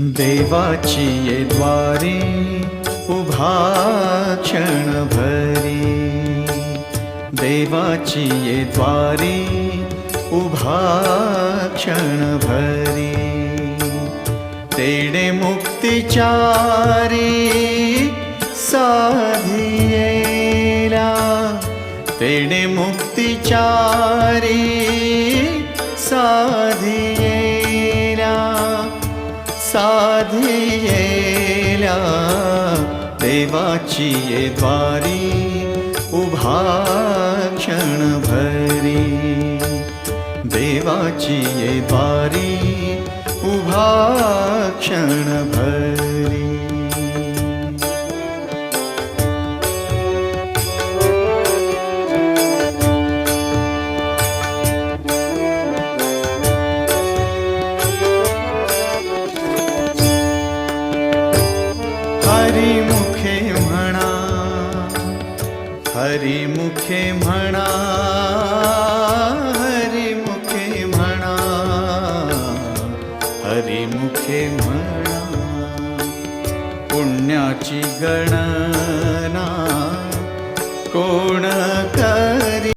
देवाची द्वारी उभा क्षण भरी। देवाची द्वारी उभा क्षण भरी। तेडे मुक्तिचारी साधियेला तेडे मुक्तिचारी साधियेला साधियेला देवाची ये द्वारी उभा क्षण भरी। देवाची ये द्वारी उभा क्षण हरिमुखे म्हणा हरिमुखे म्हणा हरिमुखे म्हणा पुण्याची गणना